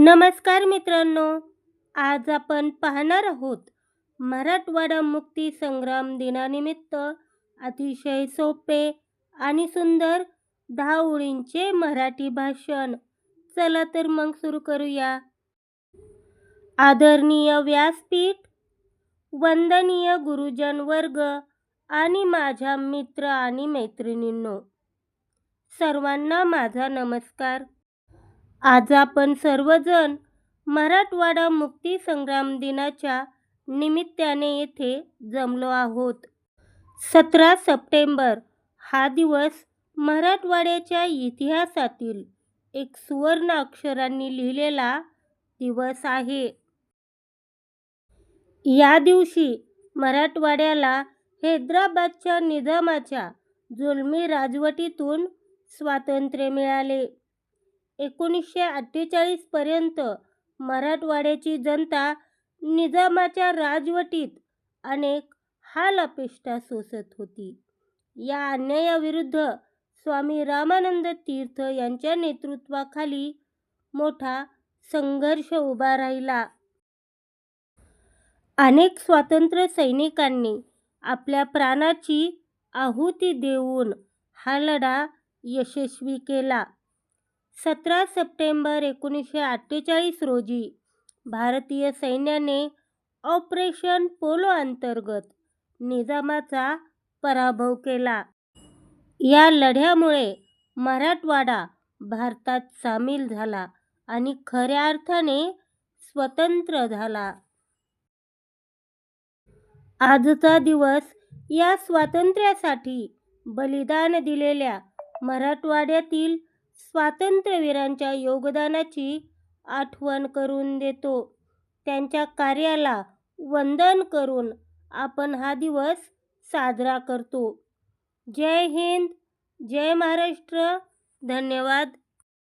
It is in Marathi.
नमस्कार मित्रांनो आज आपण पाहणार आहोत मराठवाडा मुक्ती संग्राम दिनानिमित्त अतिशय सोपे आणि सुंदर दहा ओळींचे मराठी भाषण. चला तर मग सुरू करूया. आदरणीय व्यासपीठ वंदनीय गुरुजन वर्ग आणि माझ्या मित्र आणि मैत्रिणींनो सर्वांना माझा नमस्कार. आज आपण सर्वजण मराठवाडा मुक्ती संग्राम दिनाच्या निमित्ताने येथे जमलो आहोत. सतरा सप्टेंबर हा दिवस मराठवाड्याच्या इतिहासातील एक सुवर्ण अक्षरांनी लिहिलेला दिवस आहे. या दिवशी मराठवाड्याला हैदराबादच्या निजामाच्या जुलमी राजवटीतून स्वातंत्र्य मिळाले. एकोणीसशे अठ्ठेचाळीसपर्यंत मराठवाड्याची जनता निजामाच्या राजवटीत अनेक हाल अपेष्टा सोसत होती. या अन्यायाविरुद्ध स्वामी रामानंद तीर्थ यांच्या नेतृत्वाखाली मोठा संघर्ष उभा राहिला. अनेक स्वातंत्र्य सैनिकांनी आपल्या प्राणाची आहुती देऊन हा लढा यशस्वी केला. सतरा सप्टेंबर एकोणीसशे अठ्ठेचाळीस रोजी भारतीय सैन्याने ऑपरेशन पोलो अंतर्गत निजामाचा पराभव केला. या लढ्यामुळे मराठवाडा भारतात सामील झाला आणि खऱ्या अर्थाने स्वतंत्र झाला. आजचा दिवस या स्वातंत्र्यासाठी बलिदान दिलेल्या मराठवाड्यातील स्वातंत्र्यवीरांच्या योगदानाची आठवण करून देतो. त्यांच्या कार्याला वंदन करून आपण हा दिवस साजरा करतो. जय हिंद जय महाराष्ट्र. धन्यवाद.